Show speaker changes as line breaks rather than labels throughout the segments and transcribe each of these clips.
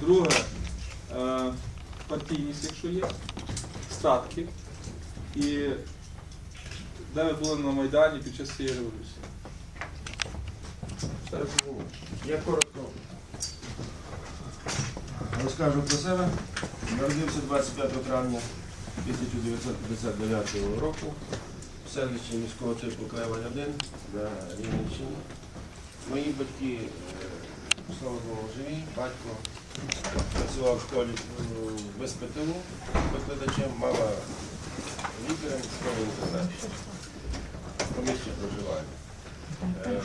Друге, е, партійність, якщо є, статки. І де ви були на Майдані під час цієї революції.
Я коротко розкажу про себе. Народився 25 травня 1959 року в селищі міського типу Клеваль 1 на Рівненщині. Мої батьки, е, слава Богу, живі, батько працював в школі е, без ПТУ викладачем, мама лікарем школи інтернату по місці проживання. Е,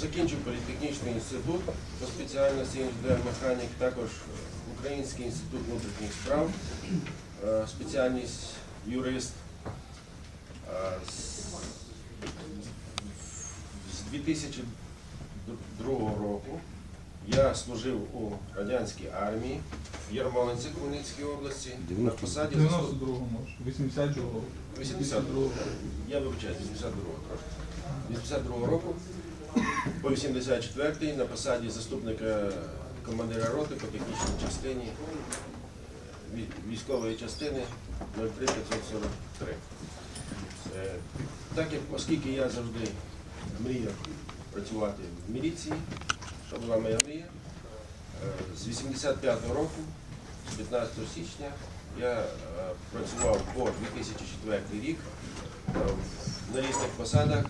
Закінчив політехнічний інститут по спеціальності інженер-механік, також Український інститут внутрішніх справ, е, спеціальність юрист. Е, З 2002 року я служив у радянській армії в Ярмолинці Хмельницькій області на посаді
92-го 82-го.
82 я вибачаю, 82-го трошки. 82-го року по 84-й на посаді заступника командира роти по технічній частині е, військової частини 03543. Е, Так як, оскільки я завжди мріяв працювати в міліції, моя мрія, е, з 85-го року, з 15 січня, я е, працював по 2004 рік е, на різних посадах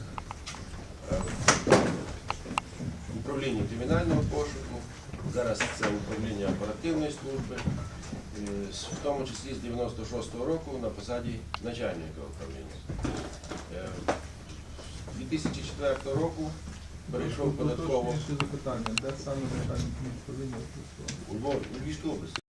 в управлінні кримінального пошуку, зараз це управління оперативної служби, в тому числі з 96-го року на посаді начальника управління. Е, 2004 року перейшов податково.
Ще запитання, де саме питання управління
у Львові, у Львівській області.